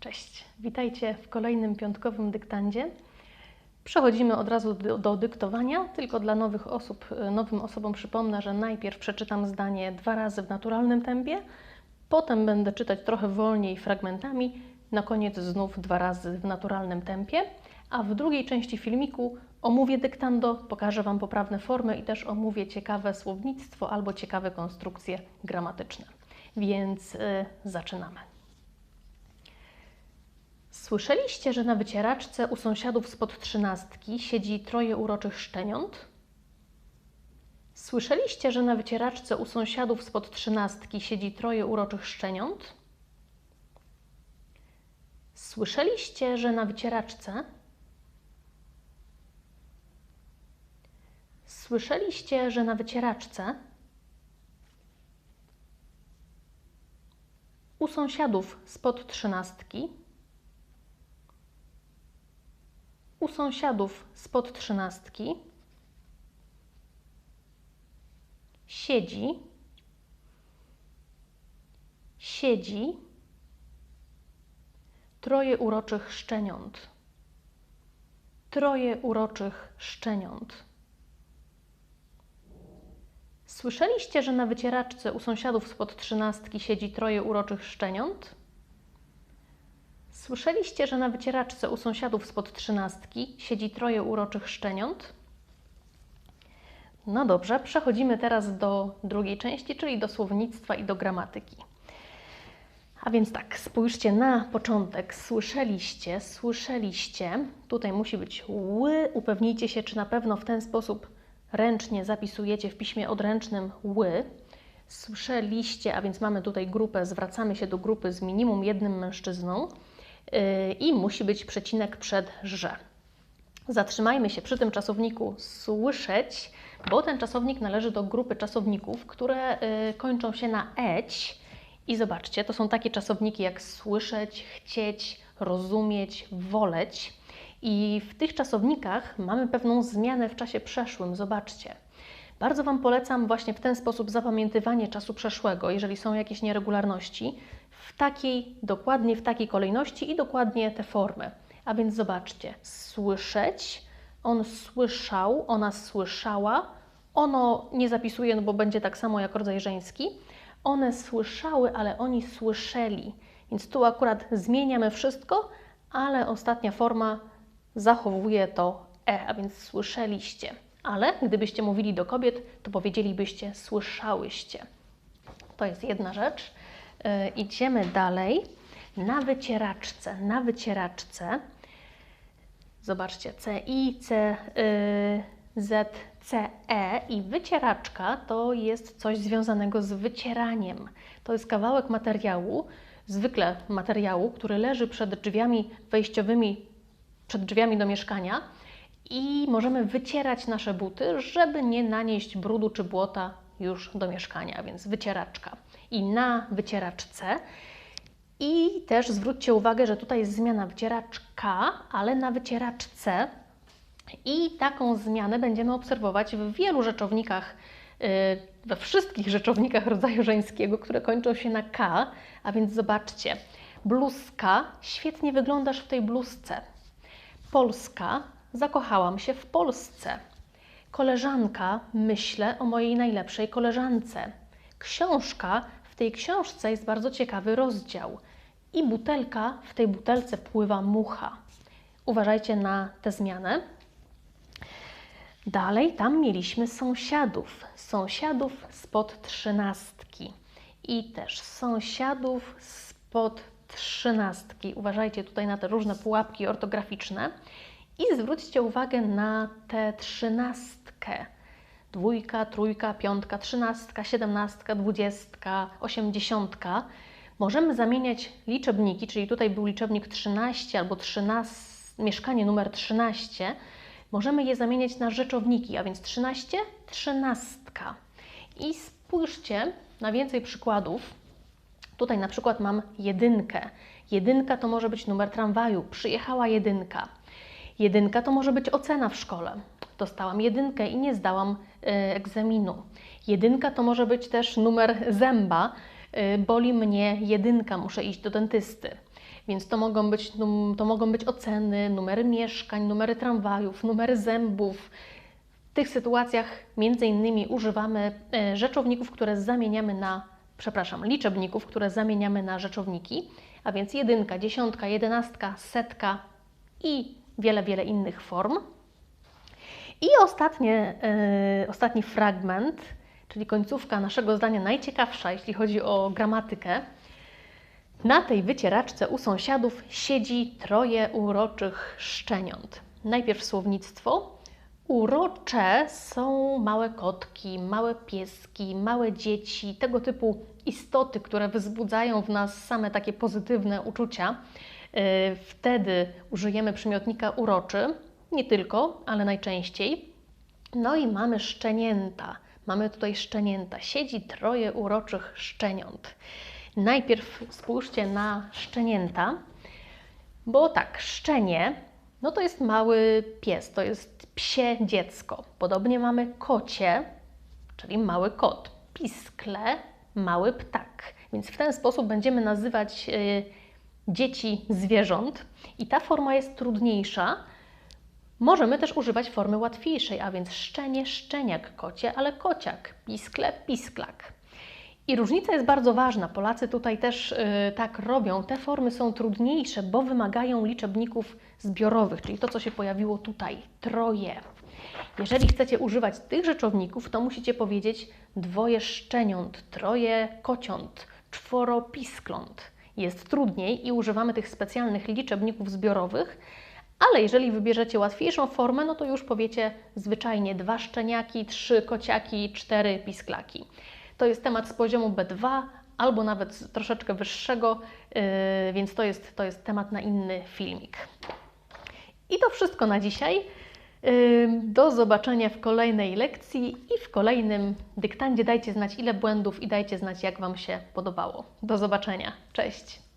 Cześć, witajcie w kolejnym piątkowym dyktandzie. Przechodzimy od razu do, do, dyktowania, tylko dla nowych osób, nowym osobom przypomnę, że najpierw przeczytam zdanie dwa razy w naturalnym tempie, potem będę czytać trochę wolniej fragmentami, na koniec znów dwa razy w naturalnym tempie, a w drugiej części filmiku omówię dyktando, pokażę Wam poprawne formy i też omówię ciekawe słownictwo albo ciekawe konstrukcje gramatyczne. Więc yy, zaczynamy. Słyszeliście, że na wycieraczce u sąsiadów spod trzynastki siedzi troje uroczych szczeniąt? Słyszeliście, że na wycieraczce u sąsiadów spod trzynastki siedzi troje uroczych szczeniąt? Słyszeliście, że na wycieraczce Słyszeliście, że na wycieraczce u sąsiadów spod trzynastki u sąsiadów spod trzynastki siedzi, siedzi troje uroczych szczeniąt. Troje uroczych szczeniąt. Słyszeliście, że na wycieraczce u sąsiadów spod trzynastki siedzi troje uroczych szczeniąt? Słyszeliście, że na wycieraczce u sąsiadów spod trzynastki siedzi troje uroczych szczeniąt? No dobrze, przechodzimy teraz do drugiej części, czyli do słownictwa i do gramatyki. A więc tak, spójrzcie na początek. Słyszeliście, słyszeliście. Tutaj musi być ły. Upewnijcie się, czy na pewno w ten sposób ręcznie zapisujecie w piśmie odręcznym ły. Słyszeliście, a więc mamy tutaj grupę, zwracamy się do grupy z minimum jednym mężczyzną i musi być przecinek przed że. Zatrzymajmy się przy tym czasowniku słyszeć, bo ten czasownik należy do grupy czasowników, które yy, kończą się na eć. I zobaczcie, to są takie czasowniki jak słyszeć, chcieć, rozumieć, woleć. I w tych czasownikach mamy pewną zmianę w czasie przeszłym. Zobaczcie. Bardzo Wam polecam właśnie w ten sposób zapamiętywanie czasu przeszłego, jeżeli są jakieś nieregularności, w takiej, dokładnie w takiej kolejności i dokładnie te formy. A więc zobaczcie, słyszeć, on słyszał, ona słyszała, ono nie zapisuje, no bo będzie tak samo jak rodzaj żeński. One słyszały, ale oni słyszeli. Więc tu akurat zmieniamy wszystko, ale ostatnia forma zachowuje to e, a więc słyszeliście. Ale gdybyście mówili do kobiet, to powiedzielibyście słyszałyście. To jest jedna rzecz. Yy, idziemy dalej. Na wycieraczce, na wycieraczce. Zobaczcie, C, I, C, y, Z, C, E i wycieraczka to jest coś związanego z wycieraniem. To jest kawałek materiału, zwykle materiału, który leży przed drzwiami wejściowymi przed drzwiami do mieszkania i możemy wycierać nasze buty, żeby nie nanieść brudu czy błota już do mieszkania, więc wycieraczka. I na wycieraczce. I też zwróćcie uwagę, że tutaj jest zmiana wycieraczka, ale na wycieraczce. I taką zmianę będziemy obserwować w wielu rzeczownikach, y, we wszystkich rzeczownikach rodzaju żeńskiego, które kończą się na K, a więc zobaczcie, bluzka, świetnie wyglądasz w tej bluzce. Polska, zakochałam się w Polsce. Koleżanka, myślę o mojej najlepszej koleżance. Książka, w tej książce jest bardzo ciekawy rozdział. I butelka, w tej butelce pływa mucha. Uważajcie na tę zmianę. Dalej, tam mieliśmy sąsiadów. Sąsiadów spod trzynastki. I też sąsiadów spod trzynastki. Uważajcie tutaj na te różne pułapki ortograficzne i zwróćcie uwagę na tę trzynastkę. Dwójka, trójka, piątka, trzynastka, siedemnastka, dwudziestka, osiemdziesiątka. Możemy zamieniać liczebniki, czyli tutaj był liczebnik 13 albo 13, mieszkanie numer 13. Możemy je zamieniać na rzeczowniki, a więc 13, trzynastka. I spójrzcie na więcej przykładów. Tutaj na przykład mam jedynkę. Jedynka to może być numer tramwaju. Przyjechała jedynka. Jedynka to może być ocena w szkole. Dostałam jedynkę i nie zdałam y, egzaminu. Jedynka to może być też numer zęba. y, boli mnie jedynka, muszę iść do dentysty. Więc to mogą, być, to mogą być oceny, numery mieszkań, numery tramwajów, numery zębów. W tych sytuacjach między innymi używamy e, rzeczowników, które zamieniamy na, przepraszam, liczebników, które zamieniamy na rzeczowniki, a więc jedynka, dziesiątka, jedenastka, setka i wiele, wiele innych form. I ostatnie, e, ostatni fragment, czyli końcówka naszego zdania, najciekawsza, jeśli chodzi o gramatykę. Na tej wycieraczce u sąsiadów siedzi troje uroczych szczeniąt. Najpierw słownictwo. Urocze są małe kotki, małe pieski, małe dzieci, tego typu istoty, które wzbudzają w nas same takie pozytywne uczucia. Yy, Wtedy użyjemy przymiotnika uroczy, nie tylko, ale najczęściej. No i mamy szczenięta. Mamy tutaj szczenięta. Siedzi troje uroczych szczeniąt. Najpierw spójrzcie na szczenięta, bo tak, szczenie, no to jest mały pies, to jest psie dziecko. Podobnie mamy kocie, czyli mały kot. Piskle, mały ptak. Więc w ten sposób będziemy nazywać y, dzieci zwierząt i ta forma jest trudniejsza, Możemy też używać formy łatwiejszej, a więc szczenie, szczeniak, kocie, ale kociak, piskle, pisklak. I różnica jest bardzo ważna. Polacy tutaj też y, tak robią. Te formy są trudniejsze, bo wymagają liczebników zbiorowych, czyli to, co się pojawiło tutaj troje. Jeżeli chcecie używać tych rzeczowników, to musicie powiedzieć dwoje szczeniąt, troje kociąt, czworo piskląt. Jest trudniej i używamy tych specjalnych liczebników zbiorowych, ale jeżeli wybierzecie łatwiejszą formę, no to już powiecie zwyczajnie dwa szczeniaki, trzy kociaki, cztery pisklaki. To jest temat z poziomu B2 albo nawet troszeczkę wyższego, yy, więc to jest, to jest temat na inny filmik. I to wszystko na dzisiaj. Do zobaczenia w kolejnej lekcji i w kolejnym dyktandzie. Dajcie znać, ile błędów i dajcie znać, jak Wam się podobało. Do zobaczenia. Cześć.